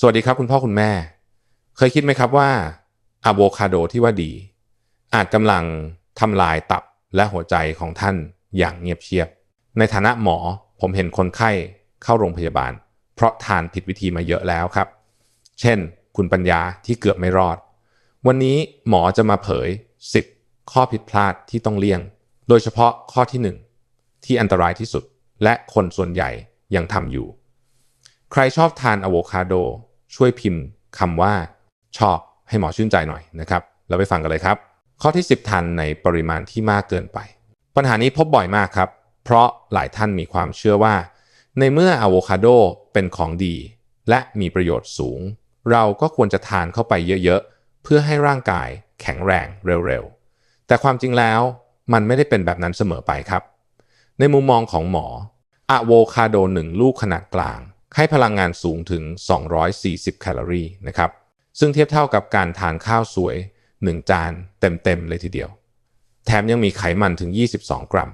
สวัสดีครับคุณพ่อคุณแม่ เคยคิดไหมครับว่าอะโวคาโดที่ว่าดี อาจกำลังทำลายตับและหัวใจของท่านอย่างเงียบเชียบ ในฐานะหมอผมเห็นคนไข้เข้าโรงพยาบาล เพราะทานผิดวิธีมาเยอะแล้วครับ เช่น คุณปัญญาที่เกือบไม่รอด วันนี้หมอจะมาเผย 10 ข้อผิดพลาดที่ต้องเลี่ยง โดยเฉพาะข้อที่ 1 ที่อันตรายที่สุดและคนส่วนใหญ่ยังทำอยู่ ใครชอบทานอะโวคาโดช่วยพิมพ์คำว่าชอบให้หมอชื่นใจหน่อยนะครับ เราไปฟังกันเลยครับ ข้อที่ 10 ทานในปริมาณที่มากเกินไป ปัญหานี้พบบ่อยมากครับ เพราะหลายท่านมีความเชื่อว่า ในเมื่ออะโวคาโดเป็นของดี และมีประโยชน์สูง เราก็ควรจะทานเข้าไปเยอะๆ เพื่อให้ร่างกายแข็งแรงเร็วๆ แต่ความจริงแล้วมันไม่ได้เป็นแบบนั้นเสมอไปครับ ในมุมมองของหมออะโวคาโดหนึ่งลูกขนาดกลาง ให้พลังงานสูงถึง 240 แคลอรี่นะครับ ซึ่งเทียบเท่ากับการทานข้าวสวย 1 จานเต็มๆเลยทีเดียว แถมยังมีไขมันถึง 22 กรัม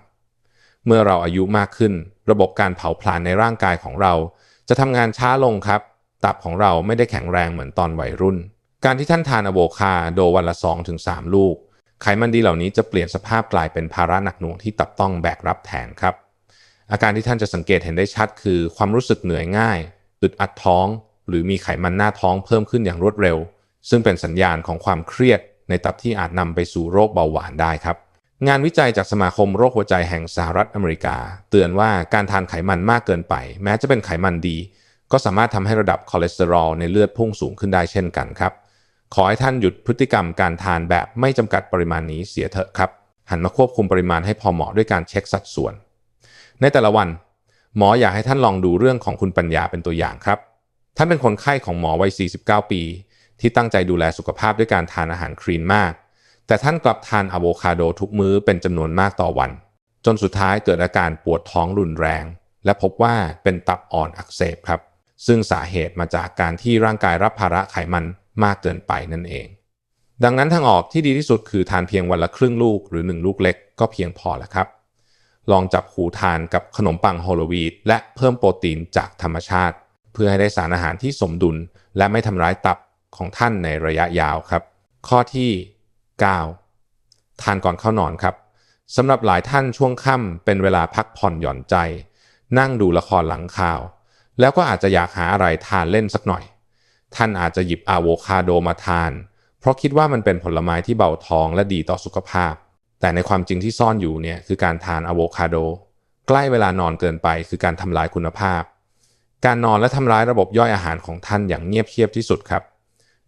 เมื่อเราอายุมากขึ้น ระบบการเผาผลาญในร่างกายของเรา จะทำงานช้าลงครับ ตับของเราไม่ได้แข็งแรงเหมือนตอนวัยรุ่น การที่ท่านทานอะโวคาโดวันละ 2-3 ลูก ไขมันดีเหล่านี้จะเปลี่ยนสภาพกลายเป็นภาระหนักหน่วงที่ตับต้องแบกรับแทนครับ อาการที่ท่านจะสังเกตเห็นได้ชัดคือ ความรู้สึกเหนื่อยง่ายอึดอัดท้อง หรือมีไขมันหน้าท้องเพิ่มขึ้นอย่างรวดเร็ว ซึ่งเป็นสัญญาณของความเครียด ในตับที่อาจนำไปสู่โรคเบาหวานได้ครับ งานวิจัยจากสมาคมโรคหัวใจแห่งสหรัฐอเมริกา เตือนว่าการทานไขมันมากเกินไป แม้จะเป็นไขมันดี ก็สามารถทำให้ระดับคอเลสเตอรอลในเลือดพุ่งสูงขึ้นได้เช่นกันครับ ขอให้ท่านหยุดพฤติกรรมการทานแบบไม่จำกัดปริมาณนี้เสียเถอะครับหันมาควบคุมปริมาณให้พอเหมาะด้วยการเช็คสัดส่วน ในแต่ละวัน หมออยากให้ท่านลองดูเรื่องของคุณปัญญาเป็นตัวอย่างครับ ท่านเป็นคนไข้ของหมอวัย 49 ปี ที่ตั้งใจดูแลสุขภาพด้วยการทานอาหารคลีนมาก แต่ท่านกลับทานอะโวคาโดทุกมื้อเป็นจำนวนมากต่อวัน จนสุดท้ายเกิดอาการปวดท้องรุนแรง และพบว่าเป็นตับอ่อนอักเสบครับ ซึ่งสาเหตุมาจากการที่ร่างกายรับภาระไขมันมากเกินไปนั่นเอง ดังนั้นทางออกที่ดีที่สุดคือทานเพียงวันละครึ่งลูกหรือ 1 ลูกเล็กก็เพียงพอแล้วครับ ลองจับหูทานกับขนมปังโฮโลวีตและเพิ่มโปรตีนจากธรรมชาติ เพื่อให้ได้สารอาหารที่สมดุล และไม่ทำร้ายตับของท่านในระยะยาวครับ ข้อที่ 9 ทานก่อนเข้านอนครับสำหรับหลายท่านช่วงค่ำเป็นเวลาพักผ่อนหย่อนใจ นั่งดูละครหลังข่าว แล้วก็อาจจะอยากหาอะไรทานเล่นสักหน่อย ท่านอาจจะหยิบอะโวคาโดมาทาน เพราะคิดว่ามันเป็นผลไม้ที่เบาท้องและดีต่อสุขภาพ แต่ในความจริงที่ซ่อนอยู่เนี่ยคือการทานอะโวคาโด ใกล้เวลานอนเกินไปคือการทำลายคุณภาพ การนอนและทำร้ายระบบย่อยอาหารของท่านอย่างเงียบเชียบที่สุดครับ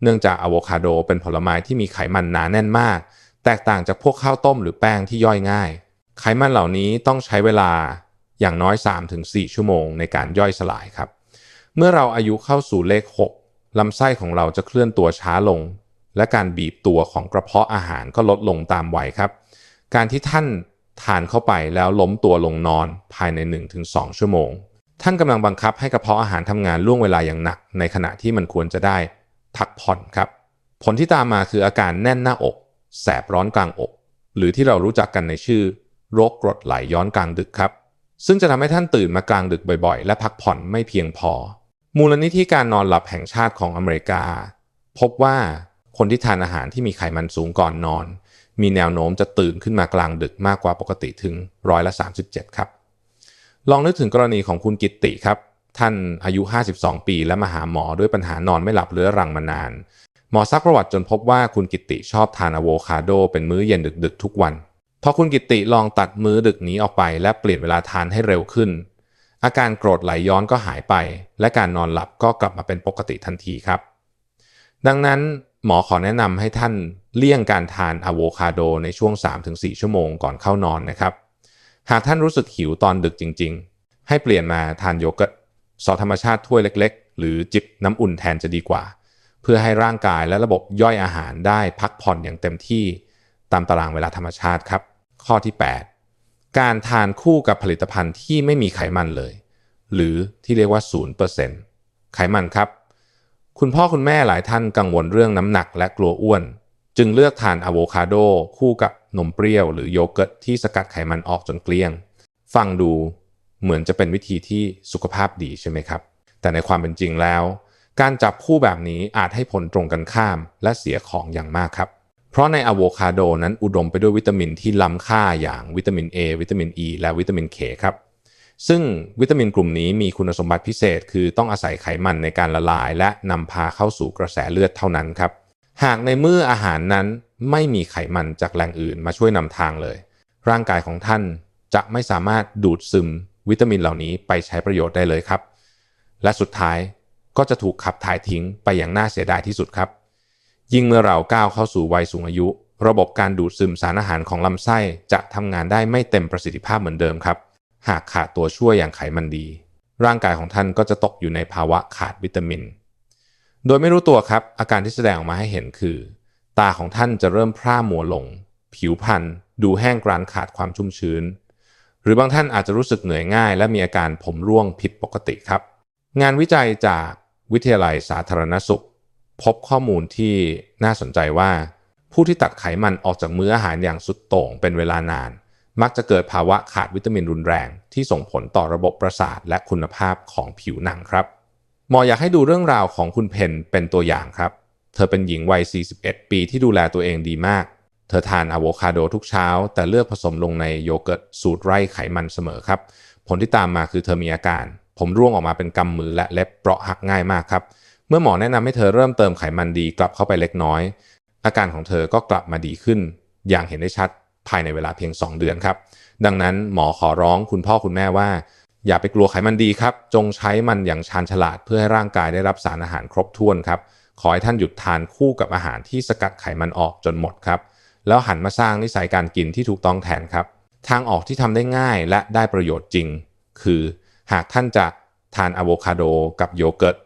เนื่องจากอะโวคาโดเป็นผลไม้ที่มีไขมันหนาแน่นมาก แตกต่างจากพวกข้าวต้มหรือแป้งที่ย่อยง่าย ไขมันเหล่านี้ต้องใช้เวลาอย่างน้อย 3-4 ชั่วโมงในการย่อยสลายครับ เมื่อเราอายุเข้าสู่เลข 6ลำไส้ของเราจะเคลื่อนตัวช้าลง และการบีบตัวของกระเพาะอาหารก็ลดลงตามวัยครับ การที่ท่านทานเข้าไปแล้วล้มตัวลงนอนภายใน 1-2 ชั่วโมง ท่านกำลังบังคับให้กระเพาะอาหารทำงานล่วงเวลาอย่างหนัก ในขณะที่มันควรจะได้พักผ่อนครับ ผลที่ตามมาคืออาการแน่นหน้าอก แสบร้อนกลางอก หรือที่เรารู้จักกันในชื่อ โรคกรดไหลย้อนกลางดึกครับ ซึ่งจะทำให้ท่านตื่นมากลางดึกบ่อยๆ และพักผ่อนไม่เพียงพอ มูลนิธิการนอนหลับแห่งชาติของอเมริกา พบว่าคนที่ทานอาหารที่มีไขมันสูงก่อนนอน มีแนวโน้มจะตื่นขึ้นมากลางดึกมากกว่าปกติถึงร้อยละ 37 ครับ ลองนึกถึงกรณีของคุณกิตติครับ ท่านอายุ 52 ปีและมาหาหมอด้วยปัญหานอนไม่หลับเรื้อรังมานาน หมอซักประวัติจนพบว่าคุณกิตติชอบทานอะโวคาโดเป็นมื้อเย็นดึกๆ ทุกวันพอคุณกิตติลองตัดมื้อดึกนี้ออกไปและเปลี่ยนเวลาทานให้เร็วขึ้น อาการโกรธไหลย้อนก็หายไป และการนอนหลับก็กลับมาเป็นปกติทันทีครับ ดังนั้น หมอขอแนะนำให้ท่านเลี่ยงการทานอะโวคาโดในช่วง 3-4 ชั่วโมงก่อนเข้านอนนะครับ หากท่านรู้สึกหิวตอนดึกจริง ๆ ให้เปลี่ยนมาทานโยเกิร์ตซอสธรรมชาติถ้วยเล็ก ๆ หรือจิบน้ำอุ่นแทนจะดีกว่า เพื่อให้ร่างกายและระบบย่อยอาหารได้พักผ่อนอย่างเต็มที่ ตามตารางเวลาธรรมชาติครับ ข้อที่ 8 การทานคู่กับผลิตภัณฑ์ที่ไม่มีไขมันเลย หรือที่เรียกว่า 0%ไขมันครับ คุณพ่อคุณแม่หลายท่านกังวลเรื่องน้ำหนักและกลัวอ้วน จึงเลือกทานอะโวคาโดคู่กับนมเปรี้ยวหรือโยเกิร์ตที่สกัดไขมันออกจนเกลี้ยง ฟังดูเหมือนจะเป็นวิธีที่สุขภาพดีใช่ไหมครับ แต่ในความเป็นจริงแล้ว การจับคู่แบบนี้อาจให้ผลตรงกันข้ามและเสียของอย่างมากครับ เพราะในอะโวคาโดนั้นอุดมไปด้วยวิตามินที่ล้ำค่าอย่างวิตามิน A วิตามิน E และวิตามิน K ครับ ซึ่งวิตามินกลุ่มนี้มีคุณสมบัติพิเศษ คือต้องอาศัยไขมันในการละลาย และนำพาเข้าสู่กระแสเลือดเท่านั้นครับ หากในมื้ออาหารนั้นไม่มีไขมันจากแหล่งอื่นมาช่วยนำทางเลย ร่างกายของท่านจะไม่สามารถดูดซึมวิตามินเหล่านี้ไปใช้ประโยชน์ได้เลยครับ และสุดท้ายก็จะถูกขับถ่ายทิ้งไปอย่างน่าเสียดายที่สุดครับ ยิ่งเมื่อเราก้าวเข้าสู่วัยสูงอายุ ระบบการดูดซึมสารอาหารของลำไส้จะทำงานได้ไม่เต็มประสิทธิภาพเหมือนเดิมครับ หากขาดตัวช่วยอย่างไขมันดี ร่างกายของท่านก็จะตกอยู่ในภาวะขาดวิตามิน โดยไม่รู้ตัวครับ อาการที่แสดงออกมาให้เห็นคือ ตาของท่านจะเริ่มพร่ามัวลง ผิวพรรณดูแห้งกรานขาดความชุ่มชื้น หรือบางท่านอาจจะรู้สึกเหนื่อยง่าย และมีอาการผมร่วงผิดปกติครับ งานวิจัยจากวิทยาลัยสาธารณสุข พบข้อมูลที่น่าสนใจว่า ผู้ที่ตัดไขมันออกจากมื้ออาหารอย่างสุดโต่งเป็นเวลานาน มักจะเกิดภาวะขาดวิตามินรุนแรง ที่ส่งผลต่อระบบประสาทและคุณภาพของผิวหนังครับ หมออยากให้ดูเรื่องราวของคุณเพนเป็นตัวอย่างครับ เธอเป็นหญิงวัย 41 ปีที่ดูแลตัวเองดีมาก เธอทานอะโวคาโดทุกเช้า แต่เลือกผสมลงในโยเกิร์ตสูตรไร้ไขมันเสมอครับ ผลที่ตามมาคือเธอมีอาการ ผมร่วงออกมาเป็นกำมือและเล็บเปราะหักง่ายมากครับ เมื่อหมอแนะนำให้เธอเริ่มเติมไขมันดีกลับเข้าไปเล็กน้อย อาการของเธอก็กลับมาดีขึ้น อย่างเห็นได้ชัด ภายในเวลาเพียง 2 เดือนครับ ดังนั้นหมอขอร้องคุณพ่อคุณแม่ว่า อย่าไปกลัวไขมันดีครับ จงใช้มันอย่างชาญฉลาดเพื่อให้ร่างกายได้รับสารอาหารครบถ้วนครับ ขอให้ท่านหยุดทานคู่กับอาหารที่สกัดไขมันออกจนหมดครับ แล้วหันมาสร้างนิสัยการกินที่ถูกต้องแทนครับ ทางออกที่ทำได้ง่ายและได้ประโยชน์จริง คือ หากท่านจะทานอะโวคาโดกับโยเกิร์ต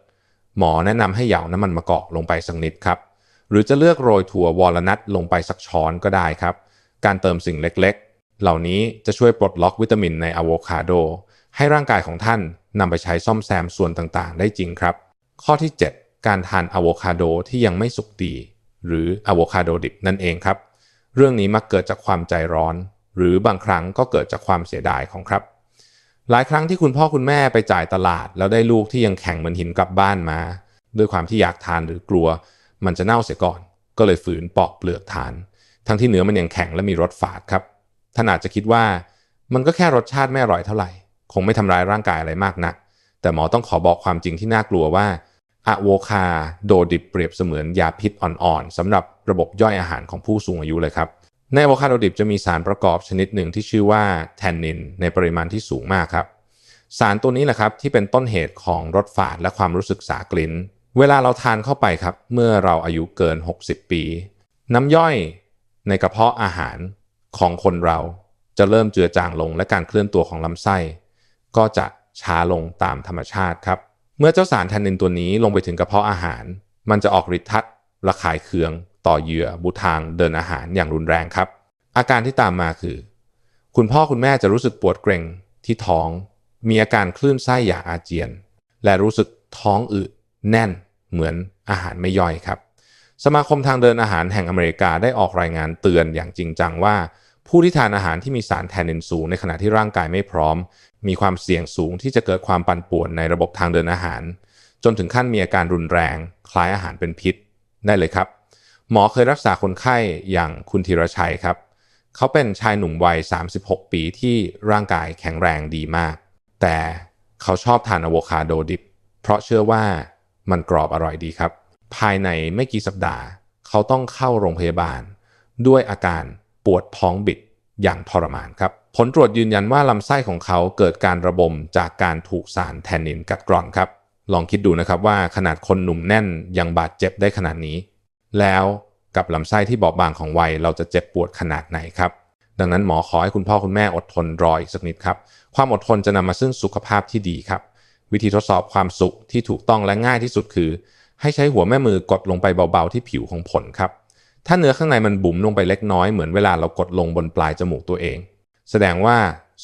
หมอแนะนำให้เหยาน้ำมันมะกอกลงไปสักนิดครับ หรือจะเลือกโรยถั่ววอลนัทลงไปสักช้อนก็ได้ครับ การเติมสิ่งเล็กๆ เหล่านี้จะช่วยปลดล็อกวิตามินในอะโวคาโด ให้ร่างกายของท่านนำไปใช้ซ่อมแซมส่วนต่างๆ ได้จริงครับ ข้อที่ 7 การทานอะโวคาโดที่ยังไม่สุกดี หรืออะโวคาโดดิบนั่นเองครับ เรื่องนี้มักเกิดจากความใจร้อน หรือบางครั้งก็เกิดจากความเสียดายของครับ หลายครั้งที่คุณพ่อคุณแม่ไปจ่ายตลาด แล้วได้ลูกที่ยังแข็งเหมือนหินกลับบ้านมา ด้วยความที่อยากทานหรือกลัว มันจะเน่าเสียก่อน ก็เลยฝืนปอกเปลือกทาน ทั้งที่เนื้อมันยังแข็งและมีรสฝาดครับท่านอาจจะคิดว่ามันก็แค่รสชาติไม่อร่อยเท่าไหร่ คงไม่ทำร้ายร่างกายอะไรมากนะัก แต่หมอต้องขอบอกความจริงที่น่ากลัวว่าอะโวคาโดดิบเปรียบเสมือนยาพิษอ่อนๆสำหรับระบบย่อยอาหารของผู้สูงอายุเลยครับในอะโวคาโดดิบจะมีสารประกอบชนิดหนึ่งที่ชื่อว่าแทนนินในปริมาณที่สูงมากครับสารตัวนี้แหละครับที่เป็นต้นเหตุของรสฝาดและความรู้สึกสากลิ้น เวลาเราทานเข้าไปครับ เมื่อเราอายุเกิน 60 ปี น้ำย่อย ในกระเพาะอาหารของคนเราจะเริ่มเจือจางลงและการเคลื่อนตัวของลำไส้ ก็จะช้าลงตามธรรมชาติครับ เมื่อเจ้าสารแทนนินตัวนี้ลงไปถึงกระเพาะอาหาร มันจะออกฤทธิ์ทัดระคายเคือง ต่อเหยื่อบุทางเดินอาหารอย่างรุนแรงครับ อาการที่ตามมาคือ คุณพ่อคุณแม่จะรู้สึกปวดเกร็งที่ท้อง มีอาการคลื่นไส้อยากอาเจียน และรู้สึกท้องอืดแน่นเหมือนอาหารไม่ย่อยครับ สมาคมทางเดินอาหารแห่งอเมริกาได้ออกรายงานเตือนอย่างจริงจังว่า ผู้ที่ทานอาหารที่มีสารแทนนินสูงในขณะที่ร่างกายไม่พร้อม มีความเสี่ยงสูงที่จะเกิดความปั่นป่วนในระบบทางเดินอาหาร จนถึงขั้นมีอาการรุนแรง คล้ายอาหารเป็นพิษ ได้เลยครับ หมอเคยรักษาคนไข้อย่างคุณธีรชัยครับ เขาเป็นชายหนุ่มวัย 36 ปีที่ร่างกายแข็งแรงดีมาก แต่เขาชอบทานอะโวคาโดดิบเพราะเชื่อว่ามันกรอบอร่อยดีครับ ภายในไม่กี่สัปดาห์ เขาต้องเข้าโรงพยาบาล ด้วยอาการปวดท้องบิดอย่างทรมานครับ ผลตรวจยืนยันว่าลำไส้ของเขาเกิดการระบมจากการถูกสารแทนนินกัดกร่อนครับ ลองคิดดูนะครับว่าขนาดคนหนุ่มแน่นยังบาดเจ็บได้ขนาดนี้ แล้วกับลำไส้ที่บอบบางของวัยเราจะเจ็บปวดขนาดไหนครับ ดังนั้นหมอขอให้คุณพ่อคุณแม่อดทนรออีกสักนิดครับ ความอดทนจะนำมาซึ่งสุขภาพที่ดีครับ วิธีทดสอบความสุขที่ถูกต้องและง่ายที่สุดคือ ให้ใช้หัวแม่มือกดลงไปเบาๆที่ผิวของผลครับ ถ้าเนื้อข้างในมันบุ๋มลงไปเล็กน้อยเหมือนเวลาเรากดลงบนปลายจมูกตัวเอง แสดงว่า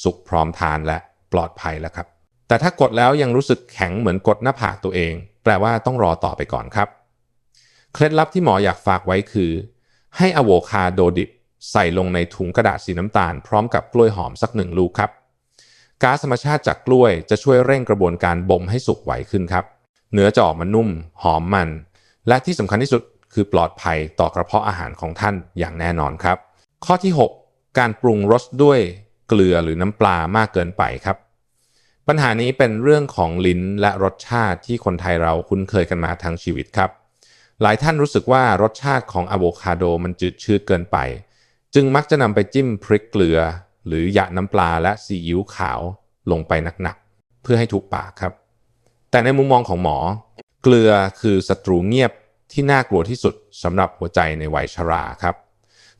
สุกพร้อมทานและปลอดภัยแล้วครับ แต่ถ้ากดแล้วยังรู้สึกแข็งเหมือนกดหน้าผากตัวเอง แปลว่าต้องรอต่อไปก่อนครับ เคล็ดลับที่หมออยากฝากไว้คือ ให้อะโวคาโดดิบใส่ลงในถุงกระดาษสีน้ำตาล พร้อมกับกล้วยหอมสักหนึ่งลูกครับก๊าซธรรมชาติจากกล้วยจะช่วยเร่งกระบวนการบ่มให้สุกไวขึ้นครับ เนื้อจะออกมานุ่ม หอมมัน และที่สำคัญที่สุดคือปลอดภัยต่อกระเพาะอาหารของท่านอย่างแน่นอนครับ ข้อที่ 6 การปรุงรสด้วยเกลือหรือน้ำปลามากเกินไปครับ ปัญหานี้เป็นเรื่องของลิ้นและรสชาติที่คนไทยเราคุ้นเคยกันมาทั้งชีวิตครับ หลายท่านรู้สึกว่ารสชาติของอะโวคาโดมันจืดชืดเกินไป จึงมักจะนำไปจิ้มพริกเกลือ หรือหยะน้ำปลาและซีอิ๊วขาวลงไปหนักๆเพื่อให้ถูกปากครับ แต่ในมุมมองของหมอ เกลือคือศัตรูเงียบที่น่ากลัวที่สุดสำหรับหัวใจในวัยชราครับ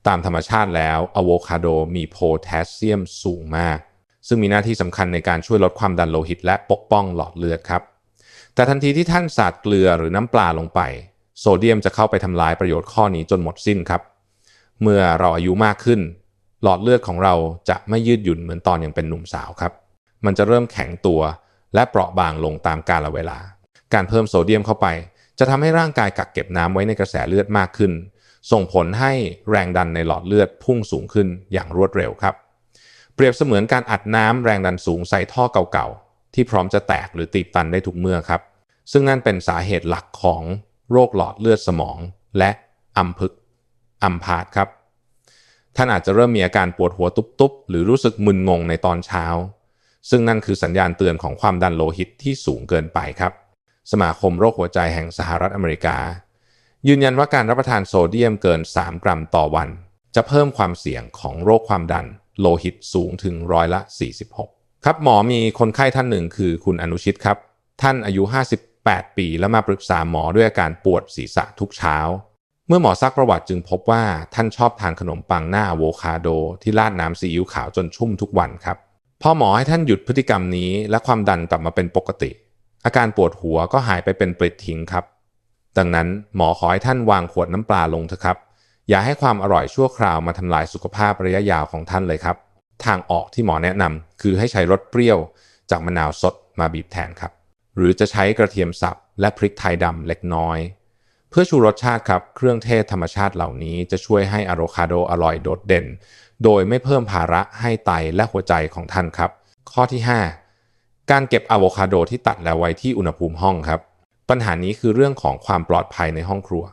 ตามธรรมชาติแล้วอะโวคาโดมีโพแทสเซียมสูงมาก ซึ่งมีหน้าที่สำคัญในการช่วยลดความดันโลหิต และปกป้องหลอดเลือดครับ แต่ทันทีที่ท่านสาดเกลือหรือน้ำปลาลงไป โซเดียมจะเข้าไปทำลายประโยชน์ข้อนี้จนหมดสิ้นครับ เมื่อเราอายุมากขึ้น หลอดเลือดของเราจะไม่ยืดหยุ่นเหมือนตอนยังเป็นหนุ่มสาวครับ มันจะเริ่มแข็งตัว และเปราะบางลงตามกาลเวลา การเพิ่มโซเดียมเข้าไป จะทำให้ร่างกายกักเก็บน้ำไว้ในกระแสเลือดมากขึ้น ส่งผลให้แรงดันในหลอดเลือดพุ่งสูงขึ้นอย่างรวดเร็วครับ เปรียบเสมือนการอัดน้ำแรงดันสูงใส่ท่อเก่าๆที่พร้อมจะแตกหรือตีบตันได้ทุกเมื่อครับ ซึ่งนั่นเป็นสาเหตุหลักของโรคหลอดเลือดสมอง และอัมพึกอัมพาตครับท่านอาจจะเริ่มมีอาการปวดหัวตุบๆ หรือรู้สึกมึนงงในตอนเช้า ซึ่งนั่นคือสัญญาณเตือนของความดันโลหิตที่สูงเกินไปครับ สมาคมโรคหัวใจแห่งสหรัฐอเมริกา ยืนยันว่าการรับประทานโซเดียมเกิน 3 กรัมต่อวัน จะเพิ่มความเสี่ยงของโรคความดันโลหิตสูงถึงร้อยละ 46 ครับหมอมีคนไข้ท่านหนึ่งคือคุณอนุชิตครับ ท่านอายุ 58 ปีแล้วมาปรึกษาหมอด้วยอาการปวดศีรษะทุกเช้า เมื่อหมอซักประวัติจึงพบว่าท่านชอบทานขนมปังหน้าอะโวคาโดที่ราดน้ำซีอิ๊วขาวจนชุ่มทุกวันครับ พอหมอให้ท่านหยุดพฤติกรรมนี้ และความดันกลับมาเป็นปกติ อาการปวดหัวก็หายไปเป็นปลิดทิ้งครับ ดังนั้นหมอขอให้ท่านวางขวดน้ำปลาลงเถอะครับ อย่าให้ความอร่อยชั่วคราวมาทำลายสุขภาพระยะยาวของท่านเลยครับ ทางออกที่หมอแนะนำคือให้ใช้รสเปรี้ยว จากมะนาวสดมาบีบแทนครับ หรือจะใช้กระเทียมสับและพริกไทยดำเล็กน้อย เพื่อชูรสชาติครับ เครื่องเทศธรรมชาติเหล่านี้จะช่วยให้อะโวคาโดอร่อยโดดเด่น โดยไม่เพิ่มภาระให้ไตและหัวใจของท่านครับ ข้อที่ 5 การเก็บอะโวคาโดที่ตัดแล้วไว้ที่อุณหภูมิห้องครับ ปัญหานี้คือเรื่องของความปลอดภัยในห้องครัว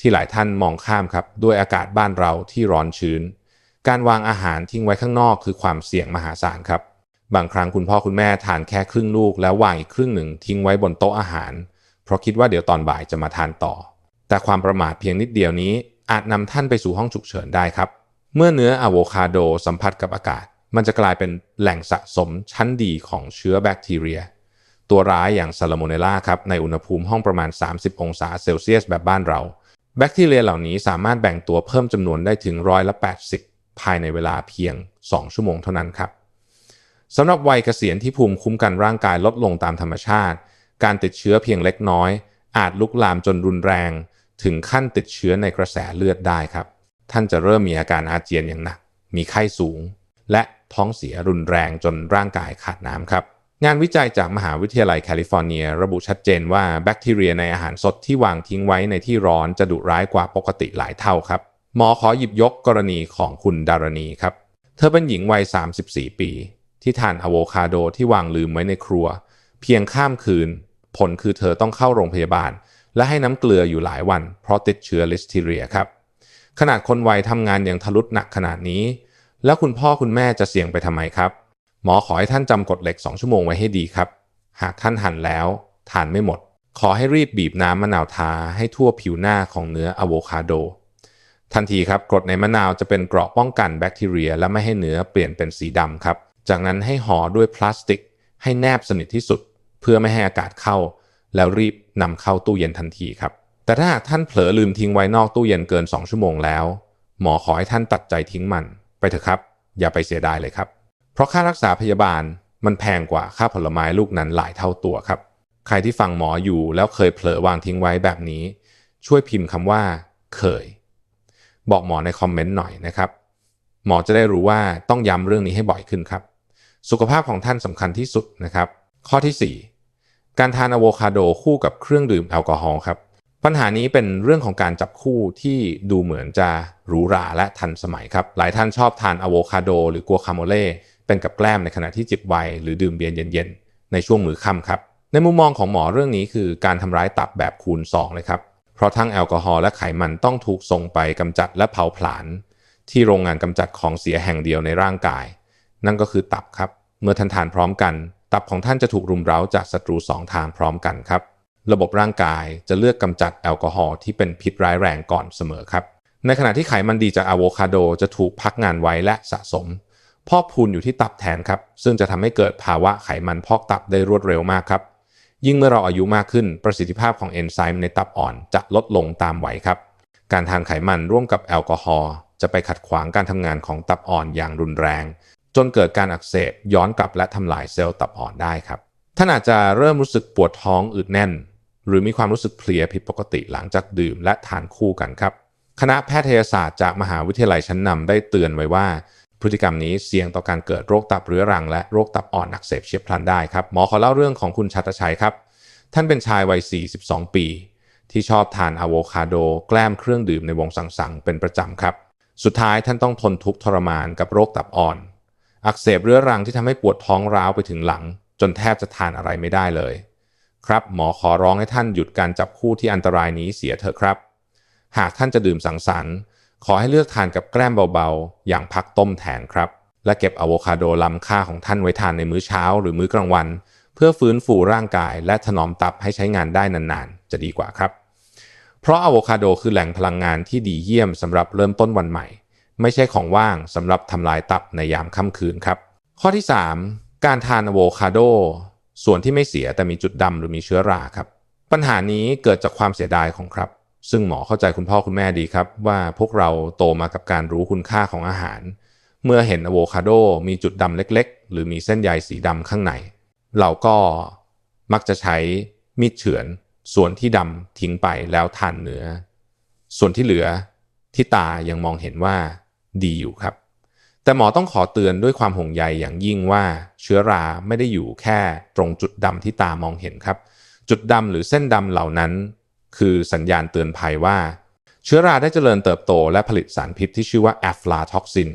ที่หลายท่านมองข้ามครับด้วยอากาศบ้านเราที่ร้อนชื้น การวางอาหารทิ้งไว้ข้างนอกคือความเสี่ยงมหาศาลครับ บางครั้งคุณพ่อคุณแม่ทานแค่ครึ่งลูก แล้ววางอีกครึ่งหนึ่งทิ้งไว้บนโต๊ะอาหาร เพราะคิดว่าเดี๋ยวตอนบ่ายจะมาทานต่อ แต่ความประมาทเพียงนิดเดียวนี้อาจนำท่านไปสู่ห้องฉุกเฉินได้ครับ เมื่อเนื้ออะโวคาโดสัมผัสกับอากาศ มันจะกลายเป็นแหล่งสะสมชั้นดีของเชื้อแบคทีเรีย ตัวร้ายอย่างซาลาโมเนล่าครับในอุณหภูมิห้องประมาณ 30 องศาเซลเซียสแบบบ้านเรา แบคทีเรียเหล่านี้สามารถแบ่งตัวเพิ่มจำนวนได้ถึงร้อยละ80 ภายในเวลาเพียง 2 ชั่วโมงเท่านั้นครับสำหรับวัยเกษียณที่ภูมิคุ้มกันร่างกายลดลงตามธรรมชาติ การติดเชื้อเพียงเล็กน้อย อาจลุกลามจนรุนแรง ถึงขั้นติดเชื้อในกระแสเลือดได้ครับ ท่านจะเริ่มมีอาการอาเจียนอย่างหนัก มีไข้สูง และท้องเสียรุนแรงจนร่างกายขาดน้ำครับ งานวิจัยจากมหาวิทยาลัยแคลิฟอร์เนีย ระบุชัดเจนว่าแบคทีเรียในอาหารสดที่วางทิ้งไว้ในที่ร้อนจะดุร้ายกว่าปกติหลายเท่าครับ หมอขอหยิบยกกรณีของคุณดารณีครับ เธอเป็นหญิงวัย 34 ปี ที่ทานอะโวคาโดที่วางลืมไว้ในครัว เพียงข้ามคืน ผลคือเธอต้องเข้าโรงพยาบาล และให้น้ำเกลืออยู่หลายวันเพราะติดเชื้อลิสเทีเรียครับ ขนาดคนวัยทำงานอย่างทะลุหนักขนาดนี้ แล้วคุณพ่อคุณแม่จะเสี่ยงไปทำไมครับ หมอขอให้ท่านจำกฎเหล็ก 2 ชั่วโมงไว้ให้ดีครับ หากท่านหั่นแล้วทานไม่หมด ขอให้รีบบีบน้ำมะนาวทาให้ทั่วผิวหน้าของเนื้ออะโวคาโด ทันทีครับกรดในมะนาวจะเป็นเกราะป้องกันแบคทีเรีย และไม่ให้เนื้อเปลี่ยนเป็นสีดำครับ จากนั้นให้ห่อด้วยพลาสติก ให้แนบสนิทที่สุด เพื่อไม่ให้อากาศเข้า แล้วรีบนำเข้าตู้เย็นทันทีครับ แต่ถ้าหากท่านเผลอลืมทิ้งไว้นอกตู้เย็นเกิน 2 ชั่วโมงแล้ว หมอขอให้ท่านตัดใจทิ้งมัน ไปเถอะครับ อย่าไปเสียดายเลยครับ เพราะค่ารักษาพยาบาลมันแพงกว่าค่าผลไม้ลูกนั้นหลายเท่าตัวครับ ใครที่ฟังหมออยู่แล้วเคยเผลอวางทิ้งไว้แบบนี้ ช่วยพิมพ์คำว่า เคย บอกหมอในคอมเมนต์หน่อยนะครับ หมอจะได้รู้ว่าต้องย้ำเรื่องนี้ให้บ่อยขึ้นครับ สุขภาพของท่านสำคัญที่สุดนะครับ ข้อที่ 4 การทานอะโวคาโดคู่กับเครื่องดื่มแอลกอฮอล์ครับ ปัญหานี้เป็นเรื่องของการจับคู่ที่ดูเหมือนจะหรูหราและทันสมัยครับ หลายท่านชอบทานอะโวคาโดหรือกัวคาโมเล่เป็นกับแกล้มในขณะที่จิบไวน์หรือดื่มเบียร์เย็นๆ ในช่วงมือค่ำครับ ในมุมมองของหมอเรื่องนี้คือการทำร้ายตับแบบคูณ 2 เลยครับ เพราะทั้งแอลกอฮอล์และไขมันต้องถูกส่งไปกำจัดและเผาผลาญที่โรงงานกำจัดของเสียแห่งเดียวในร่างกาย นั่นก็คือตับครับ เมื่อท่านทานพร้อมกัน ตับของท่านจะถูกรุมเร้าจากศัตรูสองทางพร้อมกันครับ ระบบร่างกายจะเลือกกำจัดแอลกอฮอล์ที่เป็นพิษร้ายแรงก่อนเสมอครับ ในขณะที่ไขมันดีจากอะโวคาโดจะถูกพักงานไว้และสะสม พอกพูนอยู่ที่ตับแทนครับ ซึ่งจะทำให้เกิดภาวะไขมันพอกตับได้รวดเร็วมากครับ ยิ่งเมื่อเราอายุมากขึ้นประสิทธิภาพของเอนไซม์ในตับอ่อนจะลดลงตามวัยครับ การทานไขมันร่วมกับแอลกอฮอล์จะไปขัดขวางการทำงานของตับอ่อนอย่างรุนแรง จนเกิดการอักเสบย้อนกลับและทำลายเซลล์ตับอ่อนได้ครับท่านอาจจะเริ่มรู้สึกปวดท้องอืดแน่น หรือมีความรู้สึกเพลียผิดปกติหลังจากดื่มและทานคู่กันครับ คณะแพทยศาสตร์จากมหาวิทยาลัยชั้นนำได้เตือนไว้ว่า พฤติกรรมนี้เสี่ยงต่อการเกิดโรคตับเรื้อรัง และโรคตับอ่อนอักเสบเฉียบพลันได้ครับหมอขอเล่าเรื่องของคุณชัตชัยครับ ท่านเป็นชายวัย 42 ปี ที่ชอบทานอะโวคาโดแกล้มเครื่องดื่มในวงสังสรรค์เป็นประจำครับ สุดท้ายท่านต้องทนทุกข์ทรมานกับโรคตับอ่อน อักเสบเรื้อรังที่ทำให้ปวดท้องร้าวไปถึงหลัง จนแทบจะทานอะไรไม่ได้เลย ครับหมอขอร้องให้ท่านหยุดการจับคู่ที่อันตรายนี้เสียเถอะครับ หากท่านจะดื่มสังสรรค์ ขอให้เลือกทานกับแกล้มเบาๆ อย่างพักต้มแทนครับ และเก็บอะโวคาโดล้ำค่าของท่านไว้ทานในมื้อเช้าหรือมื้อกลางวัน เพื่อฟื้นฟูร่างกาย และถนอมตับให้ใช้งานได้นานๆ จะดีกว่าครับ เพราะอะโวคาโดคือแหล่งพลังงานที่ดีเยี่ยมสำหรับเริ่มต้นวันใหม่ ไม่ใช่ของว่างสำหรับทำลายตับในยามค่ำคืนครับ ข้อที่ 3 การทานอะโวคาโด ส่วนที่ไม่เสียแต่มีจุดดำหรือมีเชื้อราครับ ปัญหานี้เกิดจากความเสียดายของครับ ซึ่งหมอเข้าใจคุณพ่อคุณแม่ดีครับ ว่าพวกเราโตมากับการรู้คุณค่าของอาหาร เมื่อเห็นอะโวคาโดมีจุดดำเล็ก ๆ หรือมีเส้นใยสีดำข้างใน เราก็มักจะใช้มีดเฉือน ส่วนที่ดำทิ้งไปแล้วทานเนื้อ ส่วนที่เหลือที่ตายังมองเห็นว่าดีอยู่ครับ แต่หมอต้องขอเตือนด้วยความห่วงใยอย่างยิ่งว่าเชื้อราไม่ได้อยู่แค่ตรงจุดดำที่ตามองเห็นครับ จุดดำหรือเส้นดำเหล่านั้น คือสัญญาณเตือนภัยว่า เชื้อราได้เจริญเติบโตและผลิตสารพิษที่ชื่อว่าแอฟลาท็อกซิน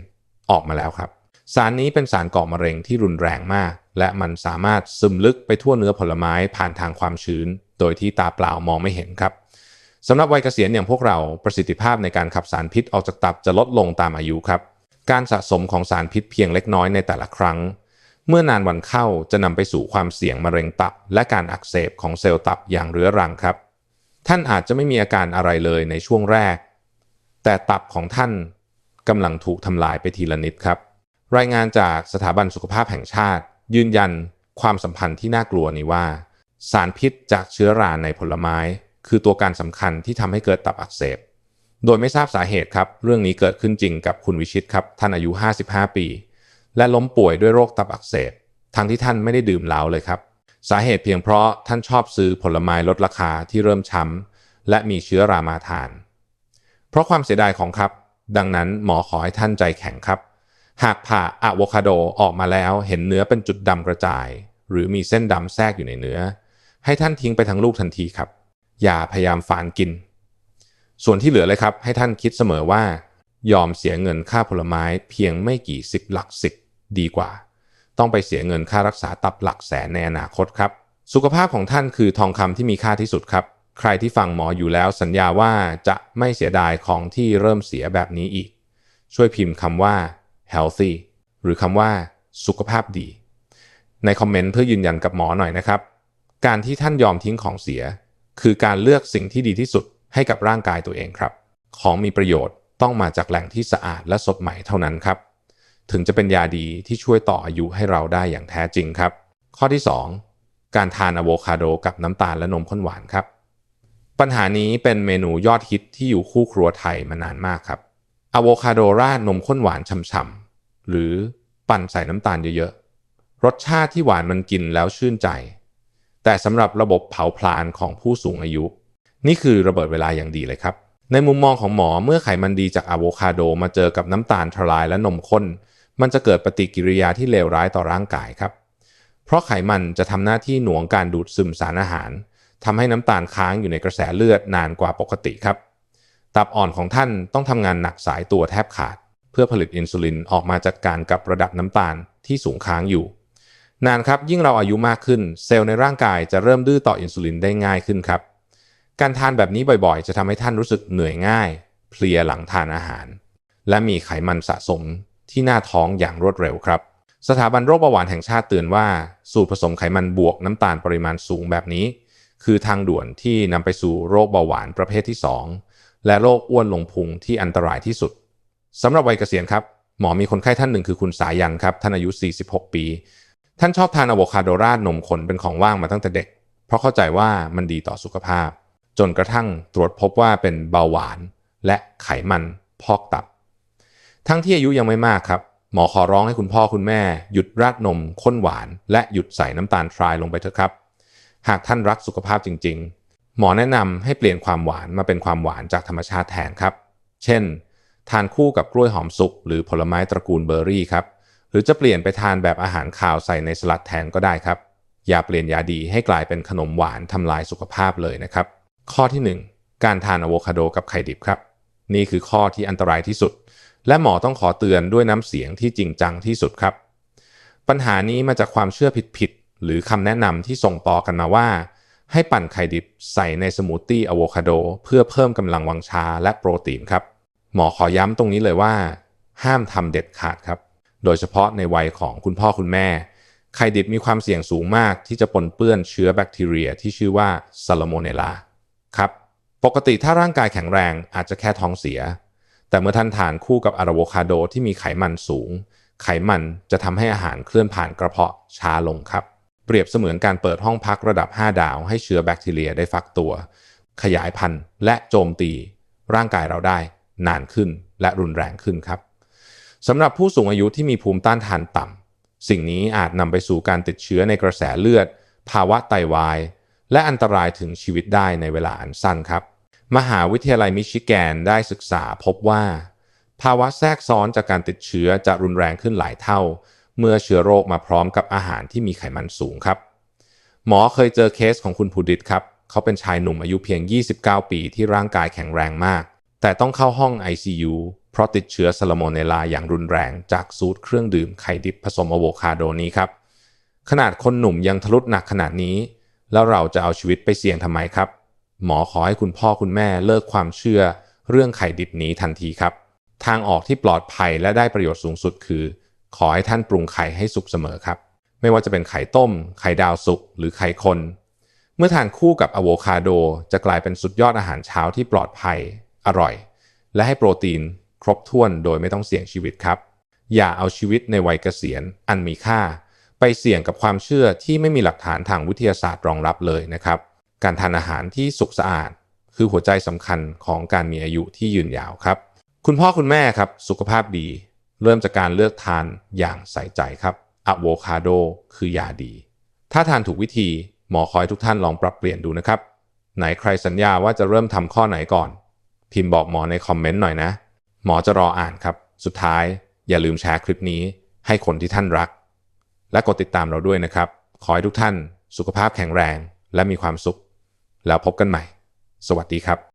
ออกมาแล้วครับ สารนี้เป็นสารก่อมะเร็งที่รุนแรงมาก และมันสามารถซึมลึกไปทั่วเนื้อผลไม้ผ่านทางความชื้น โดยที่ตาเปล่ามองไม่เห็นครับสำหรับวัยเกษียณอย่างพวกเราประสิทธิภาพในการขับสารพิษออกจากตับจะลดลงตามอายุครับ การสะสมของสารพิษเพียงเล็กน้อยในแต่ละครั้ง เมื่อนานวันเข้าจะนำไปสู่ความเสี่ยงมะเร็งตับ และการอักเสบของเซลล์ตับอย่างเรื้อรังครับ ท่านอาจจะไม่มีอาการอะไรเลยในช่วงแรก แต่ตับของท่านกำลังถูกทำลายไปทีละนิดครับ รายงานจากสถาบันสุขภาพแห่งชาติ ยืนยันความสัมพันธ์ที่น่ากลัวนี้ว่า สารพิษจากเชื้อราในผลไม้ คือตัวการสำคัญที่ทำให้เกิดตับอักเสบ โดยไม่ทราบสาเหตุครับ เรื่องนี้เกิดขึ้นจริงกับคุณวิชิตครับ ท่านอายุ 55 ปี และล้มป่วยด้วยโรคตับอักเสบ ทั้งที่ท่านไม่ได้ดื่มเหล้าเลยครับ สาเหตุเพียงเพราะท่านชอบซื้อผลไม้ลดราคาที่เริ่มช้ำและมีเชื้อรามาทาน เพราะความเสียดายของครับ ดังนั้นหมอขอให้ท่านใจแข็งครับ หากผ่าอะโวคาโดออกมาแล้วเห็นเนื้อเป็นจุดดำกระจาย หรือมีเส้นดำแทรกอยู่ในเนื้อ ให้ท่านทิ้งไปทั้งลูกทันทีครับ อย่าพยายามฝานกิน ส่วนที่เหลือเลยครับ ให้ท่านคิดเสมอว่า ยอมเสียเงินค่าผลไม้เพียงไม่กี่สิบหลักสิบดีกว่า ต้องไปเสียเงินค่ารักษาตับหลักแสนในอนาคตครับ สุขภาพของท่านคือทองคำที่มีค่าที่สุดครับใครที่ฟังหมออยู่แล้วสัญญาว่าจะไม่เสียดายของที่เริ่มเสียแบบนี้อีก ช่วยพิมพ์คำว่า healthy หรือคำว่า สุขภาพดี ในคอมเมนต์เพื่อยืนยันกับหมอหน่อยนะครับ การที่ท่านยอมทิ้งของเสีย คือการเลือกสิ่งที่ดีที่สุด ให้กับร่างกายตัวเองครับ ของมีประโยชน์ต้องมาจากแหล่งที่สะอาดและสดใหม่เท่านั้นครับ ถึงจะเป็นยาดีที่ช่วยต่ออายุให้เราได้อย่างแท้จริงครับ ข้อที่ 2 การทานอะโวคาโดกับน้ำตาลและนมข้นหวานครับ ปัญหานี้เป็นเมนูยอดฮิตที่อยู่คู่ครัวไทยมานานมากครับอะโวคาโดราดนมข้นหวานฉ่ำๆหรือปั่นใส่น้ำตาลเยอะๆ รสชาติที่หวานมันกินแล้วชื่นใจ แต่สำหรับระบบเผาผลาญของผู้สูงอายุ นี่คือระเบิดเวลาอย่างดีเลยครับ ในมุมมองของหมอเมื่อไขมันดีจากอะโวคาโดมาเจอกับน้ำตาลทรายและนมข้น มันจะเกิดปฏิกิริยาที่เลวร้ายต่อร่างกายครับ เพราะไขมันจะทำหน้าที่หน่วงการดูดซึมสารอาหารทำให้น้ำตาลค้างอยู่ในกระแสเลือดนานกว่าปกติครับ ตับอ่อนของท่านต้องทำงานหนักสายตัวแทบขาด เพื่อผลิตอินซูลินออกมาจัดการกับระดับน้ำตาลที่สูงค้างอยู่ นานครับยิ่งเราอายุมากขึ้น เซลล์ในร่างกายจะเริ่มดื้อต่ออินซูลินได้ง่ายขึ้นครับ การทานแบบนี้บ่อยๆ จะทำให้ท่านรู้สึกเหนื่อยง่าย เพลียหลังทานอาหาร และมีไขมันสะสมที่หน้าท้องอย่างรวดเร็วครับ สถาบันโรคเบาหวานแห่งชาติเตือนว่า สูตรผสมไขมันบวกน้ำตาลปริมาณสูงแบบนี้ คือทางด่วนที่นำไปสู่โรคเบาหวานประเภทที่ 2 และโรคอ้วนลงพุงที่อันตรายที่สุดสำหรับวัยเกษียณครับ หมอมีคนไข้ท่านหนึ่งคือคุณสายันครับ ท่านอายุ 46 ปี ท่านชอบทานอะโวคาโดราดนมข้นเป็นของว่างมาตั้งแต่เด็ก เพราะเข้าใจว่ามันดีต่อสุขภาพ จนกระทั่งตรวจพบว่าเป็นเบาหวาน และไขมันพอกตับ ทั้งที่อายุยังไม่มากครับ หมอขอร้องให้คุณพ่อคุณแม่ หยุดราดนมข้นหวาน และหยุดใส่น้ำตาลทรายลงไปเถอะครับ หากท่านรักสุขภาพจริง ๆ หมอแนะนำให้เปลี่ยนความหวานมาเป็นความหวานจากธรรมชาติแทนครับ เช่น ทานคู่กับกล้วยหอมสุกหรือผลไม้ตระกูลเบอร์รี่ครับหรือจะเปลี่ยนไปทานแบบอาหารคาวใส่ในสลัดแทนก็ได้ครับ อย่าเปลี่ยนยาดีให้กลายเป็นขนมหวานทำลายสุขภาพเลยนะครับ ข้อที่ 1 การทานอะโวคาโดกับไข่ดิบครับ นี่คือข้อที่อันตรายที่สุด และหมอต้องขอเตือนด้วยน้ำเสียงที่จริงจังที่สุดครับ ปัญหานี้มาจากความเชื่อผิดๆหรือคำแนะนำที่ส่งต่อกันมาว่า ให้ปั่นไข่ดิบใส่ในสมูทตี้อะโวคาโดเพื่อเพิ่มกำลังวังชาและโปรตีนครับ หมอขอย้ำตรงนี้เลยว่า ห้ามทำเด็ดขาดครับ โดยเฉพาะในวัยของคุณพ่อคุณแม่ไข่ดิบมีความเสี่ยงสูงมากที่จะปนเปื้อนเชื้อแบคทีเรียที่ชื่อว่าซาลโมเนลา ครับปกติถ้าร่างกายแข็งแรงอาจจะแค่ท้องเสีย แต่เมื่อท่านทานคู่กับอะโวคาโดที่มีไขมันสูง ไขมันจะทำให้อาหารเคลื่อนผ่านกระเพาะช้าลงครับ เปรียบเสมือนการเปิดห้องพักระดับ 5 ดาว ให้เชื้อแบคทีเรียได้ฟักตัว ขยายพันธุ์และโจมตี ร่างกายเราได้ นานขึ้นและรุนแรงขึ้นครับสำหรับผู้สูงอายุที่มีภูมิต้านทานต่ำสิ่งนี้อาจนำไปสู่การติดเชื้อในกระแสเลือด ภาวะไตาวาย และอันตรายถึงชีวิตได้ในเวลาอันสั้นครับ มหาวิทยาลัยมิชิแกนได้ศึกษาพบว่า ภาวะแทรกซ้อนจากการติดเชื้อจะรุนแรงขึ้นหลายเท่า เมื่อเชื้อโรคมาพร้อมกับอาหารที่มีไขมันสูงครับ หมอเคยเจอเคสของคุณภูดิตครับ เขาเป็นชายหนุ่มอายุเพียง 29 ปีที่ร่างกายแข็งแรงมาก แต่ต้องเข้าห้อง ICU เพราะติดเชื้อซาลโมเนลาอย่างรุนแรงจากสูตรเครื่องดื่มไข่ดิบผสมอะโวคาโดนี้ครับขนาดคนหนุ่มยังทะลุหนักขนาดนี้ แล้วเราจะเอาชีวิตไปเสี่ยงทำไมครับ หมอขอให้คุณพ่อคุณแม่เลิกความเชื่อ เรื่องไข่ดิบนี้ทันทีครับ ทางออกที่ปลอดภัยและได้ประโยชน์สูงสุดคือ ขอให้ท่านปรุงไข่ให้สุกเสมอครับ ไม่ว่าจะเป็นไข่ต้ม ไข่ดาวสุกหรือไข่คน เมื่อทานคู่กับอะโวคาโด จะกลายเป็นสุดยอดอาหารเช้าที่ปลอดภัย อร่อย และให้โปรตีน ครบถ้วนโดยไม่ต้องเสี่ยงชีวิตครับ อย่าเอาชีวิตในวัยเกษียณอันมีค่า ไปเสี่ยงกับความเชื่อที่ไม่มีหลักฐานทางวิทยาศาสตร์รองรับเลยนะครับ การทานอาหารที่สุกสะอาด คือหัวใจสำคัญของการมีอายุที่ยืนยาวครับ คุณพ่อคุณแม่ครับสุขภาพดี เริ่มจากการเลือกทานอย่างใส่ใจครับอะโวคาโดคือยาดี ถ้าทานถูกวิธีหมอคอยทุกท่านลองปรับเปลี่ยนดูนะครับ ไหนใครสัญญาว่าจะเริ่มทำข้อไหนก่อน พิมพ์บอกหมอในคอมเมนต์หน่อยนะ หมอจะรออ่านครับ สุดท้ายอย่าลืมแชร์คลิปนี้ให้คนที่ท่านรัก และกดติดตามเราด้วยนะครับ ขอให้ทุกท่านสุขภาพแข็งแรงและมีความสุข แล้วพบกันใหม่ สวัสดีครับ